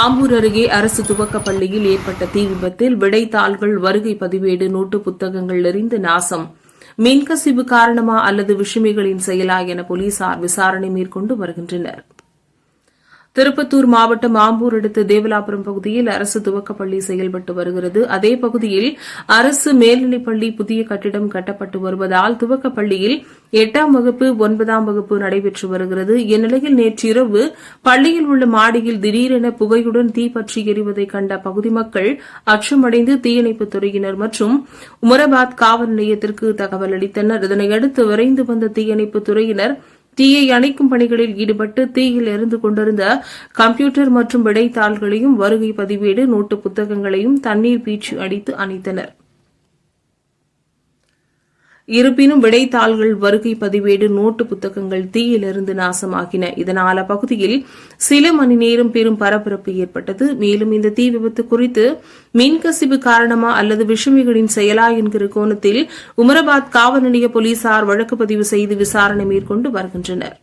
ஆம்பூர் அருகே அரசு துவக்கப் பள்ளியில் ஏற்பட்ட தீ விபத்தில் விடைத்தாள்கள் வருகை பதிவேடு நோட்டு புத்தகங்கள் எறிந்து நாசம். மின்கசிவு காரணமா அல்லது விஷமிகளின் செயலா என போலீசார் விசாரணை மேற்கொண்டு வருகின்றனர். திருப்பத்தூர் மாவட்டம் ஆம்பூர் அடுத்த தேவலாபுரம் பகுதியில் அரசு துவக்கப்பள்ளி செயல்பட்டு வருகிறது. அதே பகுதியில் அரசு மேல்நிலைப்பள்ளி புதிய கட்டிடம் கட்டப்பட்டு வருவதால் துவக்கப்பள்ளியில் எட்டாம் வகுப்பு ஒன்பதாம் வகுப்பு நடைபெற்று வருகிறது. இந்நிலையில் நேற்றிரவு பள்ளியில் உள்ள மாடியில் திடீரென புகையுடன் தீப்பற்றி எரிவதை கண்ட பகுதி மக்கள் அச்சமடைந்து தீயணைப்புத் துறையினர் மற்றும் உமராபாத் காவல் நிலையத்திற்கு தகவல் அளித்தனர். இதனையடுத்து விரைந்து வந்த தீயணைப்புத் துறையினர் தீயை அணைக்கும் பணிகளில் ஈடுபட்டு தீயில் எரிந்து கொண்டிருந்த கம்ப்யூட்டர் மற்றும் விடைத்தாள்களையும் வருகை பதிவேடு நோட்டு புத்தகங்களையும் தண்ணீர் பீச்சு அடித்து அணைத்தனா் இருப்பினும் விடைத்தாள்கள் வருகை பதிவேடு நோட்டு புத்தகங்கள் தீயிலிருந்து நாசமாகின. இதனால் அப்பகுதியில் சில மணி நேரம் பெரும் பரபரப்பு ஏற்பட்டது. மேலும் இந்த தீ விபத்து குறித்து மின்கசிவு காரணமா அல்லது விஷமிகளின் செயலா என்கிற கோணத்தில் உமரபாத் காவல் நிலைய போலீசார் வழக்கு பதிவு செய்து விசாரணை மேற்கொண்டு வருகின்றனர்.